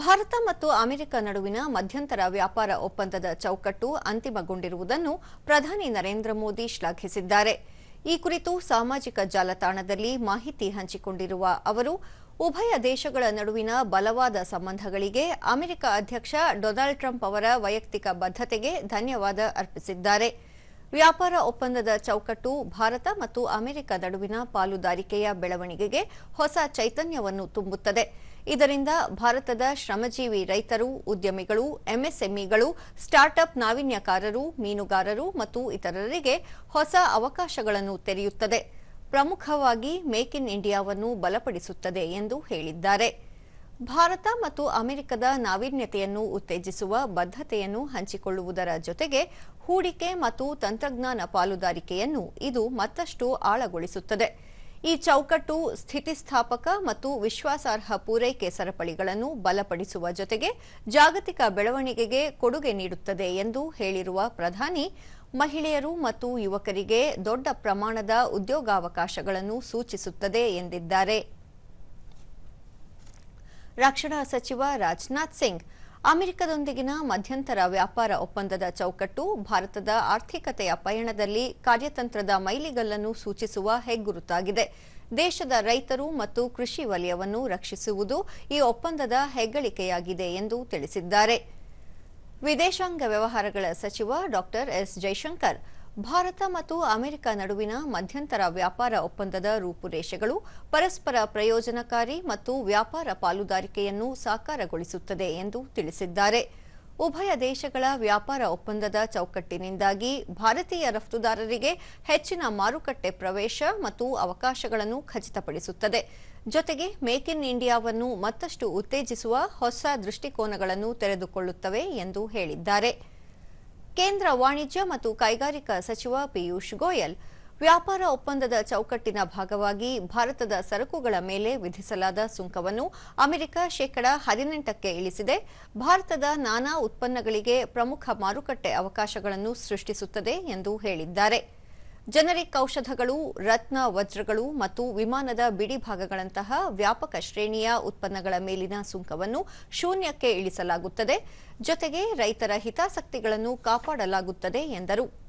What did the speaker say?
ಭಾರತ ಮತ್ತು ಅಮೆರಿಕ ನಡುವಿನ ಮಧ್ಯಂತರ ವ್ಯಾಪಾರ ಒಪ್ಪಂದದ ಚೌಕಟ್ಟು ಅಂತಿಮಗೊಂಡಿರುವುದನ್ನು ಪ್ರಧಾನಿ ನರೇಂದ್ರ ಮೋದಿ ಶ್ಲಾಘಿಸಿದ್ದಾರೆ. ಈ ಕುರಿತು ಸಾಮಾಜಿಕ ಜಾಲತಾಣದಲ್ಲಿ ಮಾಹಿತಿ ಹಂಚಿಕೊಂಡಿರುವ ಅವರು, ಉಭಯ ದೇಶಗಳ ನಡುವಿನ ಬಲವಾದ ಸಂಬಂಧಗಳಿಗೆ ಅಮೆರಿಕ ಅಧ್ಯಕ್ಷ ಡೊನಾಲ್ಡ್ ಟ್ರಂಪ್ ಅವರ ವೈಯಕ್ತಿಕ ಬದ್ಧತೆಗೆ ಧನ್ಯವಾದ ಅರ್ಪಿಸಿದ್ದಾರೆ. ವ್ಯಾಪಾರ ಒಪ್ಪಂದದ ಚೌಕಟ್ಟು ಭಾರತ ಮತ್ತು ಅಮೆರಿಕ ನಡುವಿನ ಪಾಲುದಾರಿಕೆಯ ಬೆಳವಣಿಗೆಗೆ ಹೊಸ ಚೈತನ್ಯವನ್ನು ತುಂಬುತ್ತದೆ. ಇದರಿಂದ ಭಾರತದ ಶ್ರಮಜೀವಿ ರೈತರು, ಉದ್ಯಮಿಗಳು, ಎಂಎಸ್ಎಂಇಗಳು, ಸ್ಟಾರ್ಟ್ಅಪ್ ನಾವೀನ್ಯಕಾರರು, ಮೀನುಗಾರರು ಮತ್ತು ಇತರರಿಗೆ ಹೊಸ ಅವಕಾಶಗಳನ್ನು ತೆರೆಯುತ್ತದೆ. ಪ್ರಮುಖವಾಗಿ ಮೇಕ್ ಇನ್ ಇಂಡಿಯಾವನ್ನು ಬಲಪಡಿಸುತ್ತದೆ ಎಂದು ಹೇಳಿದ್ದಾರೆ. ಭಾರತ ಮತ್ತು ಅಮೆರಿಕದ ನಾವೀನ್ಯತೆಯನ್ನು ಉತ್ತೇಜಿಸುವ ಬದ್ಧತೆಯನ್ನು ಹಂಚಿಕೊಳ್ಳುವುದರ ಜೊತೆಗೆ ಹೂಡಿಕೆ ಮತ್ತು ತಂತ್ರಜ್ಞಾನ ಪಾಲುದಾರಿಕೆಯನ್ನು ಇದು ಮತ್ತಷ್ಟು ಆಳಗೊಳಿಸುತ್ತದೆ. ಈ ಚೌಕಟ್ಟು ಸ್ಥಿತಿಸ್ಥಾಪಕ ಮತ್ತು ವಿಶ್ವಾಸಾರ್ಹ ಪೂರೈಕೆ ಸರಪಳಿಗಳನ್ನು ಬಲಪಡಿಸುವ ಜೊತೆಗೆ ಜಾಗತಿಕ ಬೆಳವಣಿಗೆಗೆ ಕೊಡುಗೆ ನೀಡುತ್ತದೆ ಎಂದು ಹೇಳಿರುವ ಪ್ರಧಾನಿ, ಮಹಿಳೆಯರು ಮತ್ತು ಯುವಕರಿಗೆ ದೊಡ್ಡ ಪ್ರಮಾಣದ ಉದ್ಯೋಗಾವಕಾಶಗಳನ್ನು ಸೂಚಿಸುತ್ತದೆ ಎಂದಿದ್ದಾರೆ. ರಕ್ಷಣಾ ಸಚಿವ ರಾಜನಾಥ್ ಸಿಂಗ್ ಅಮೆರಿಕದೊಂದಿಗಿನ ಮಧ್ಯಂತರ ವ್ಯಾಪಾರ ಒಪ್ಪಂದದ ಚೌಕಟ್ಟು ಭಾರತದ ಆರ್ಥಿಕತೆಯ ಪಯಣದಲ್ಲಿ ಕಾರ್ಯತಂತ್ರದ ಮೈಲಿಗಲ್ಲನ್ನು ಸೂಚಿಸುವ ಹೆಗ್ಗುರುತಾಗಿದೆ. ದೇಶದ ರೈತರು ಮತ್ತು ಕೃಷಿ ವಲಯವನ್ನು ರಕ್ಷಿಸುವುದು ಈ ಒಪ್ಪಂದದ ಹೆಗ್ಗಳಿಕೆಯಾಗಿದೆ ಎಂದು ತಿಳಿಸಿದ್ದಾರೆ. ವಿದೇಶಾಂಗ ವ್ಯವಹಾರಗಳ ಸಚಿವ ಡಾ ಎಸ್. ಜೈಶಂಕರ್ ಭಾರತ ಮತ್ತು ಅಮೆರಿಕ ನಡುವಿನ ಮಧ್ಯಂತರ ವ್ಯಾಪಾರ ಒಪ್ಪಂದದ ರೂಪುರೇಷೆಗಳು ಪರಸ್ಪರ ಪ್ರಯೋಜನಕಾರಿ ಮತ್ತು ವ್ಯಾಪಾರ ಪಾಲುದಾರಿಕೆಯನ್ನು ಸಾಕಾರಗೊಳಿಸುತ್ತದೆ ಎಂದು ತಿಳಿಸಿದ್ದಾರೆ. ಉಭಯ ದೇಶಗಳ ವ್ಯಾಪಾರ ಒಪ್ಪಂದದ ಚೌಕಟ್ಟಿನಿಂದಾಗಿ ಭಾರತೀಯ ರಫ್ತುದಾರರಿಗೆ ಹೆಚ್ಚಿನ ಮಾರುಕಟ್ಟೆ ಪ್ರವೇಶ ಮತ್ತು ಅವಕಾಶಗಳನ್ನು ಖಚಿತಪಡಿಸುತ್ತದೆ. ಜೊತೆಗೆ ಮೇಕ್ ಇನ್ ಇಂಡಿಯಾವನ್ನು ಮತ್ತಷ್ಟು ಉತ್ತೇಜಿಸುವ ಹೊಸ ದೃಷ್ಟಿಕೋನಗಳನ್ನು ತೆರೆದುಕೊಳ್ಳುತ್ತವೆ ಎಂದು ಹೇಳಿದ್ದಾರೆ. ಕೇಂದ್ರ ವಾಣಿಜ್ಯ ಮತ್ತು ಕೈಗಾರಿಕಾ ಸಚಿವ ಪಿಯೂಷ್ ಗೋಯಲ್ ವ್ಯಾಪಾರ ಒಪ್ಪಂದದ ಚೌಕಟ್ಟಿನ ಭಾಗವಾಗಿ ಭಾರತದ ಸರಕುಗಳ ಮೇಲೆ ವಿಧಿಸಲಾದ ಸುಂಕವನ್ನು ಅಮೆರಿಕ ಶೇಕಡ ಹದಿನೆಂಟಕ್ಕೆ ಇಳಿಸಿದೆ. ಭಾರತದ ನಾನಾ ಉತ್ಪನ್ನಗಳಿಗೆ ಪ್ರಮುಖ ಮಾರುಕಟ್ಟೆ ಅವಕಾಶಗಳನ್ನು ಸೃಷ್ಟಿಸುತ್ತದೆ ಎಂದು ಹೇಳಿದ್ದಾರೆ. ಜನರಿಕ್ ಔಷಧಗಳು, ರತ್ನ, ವಜ್ರಗಳು ಮತ್ತು ವಿಮಾನದ ಬಿಡಿ ಭಾಗಗಳಂತಹ ವ್ಯಾಪಕ ಶ್ರೇಣಿಯ ಉತ್ಪನ್ನಗಳ ಮೇಲಿನ ಸುಂಕವನ್ನು ಶೂನ್ಯಕ್ಕೆ ಇಳಿಸಲಾಗುತ್ತದೆ. ಜೊತೆಗೆ ರೈತರ ಹಿತಾಸಕ್ತಿಗಳನ್ನು ಕಾಪಾಡಲಾಗುತ್ತದೆ ಎಂದರು.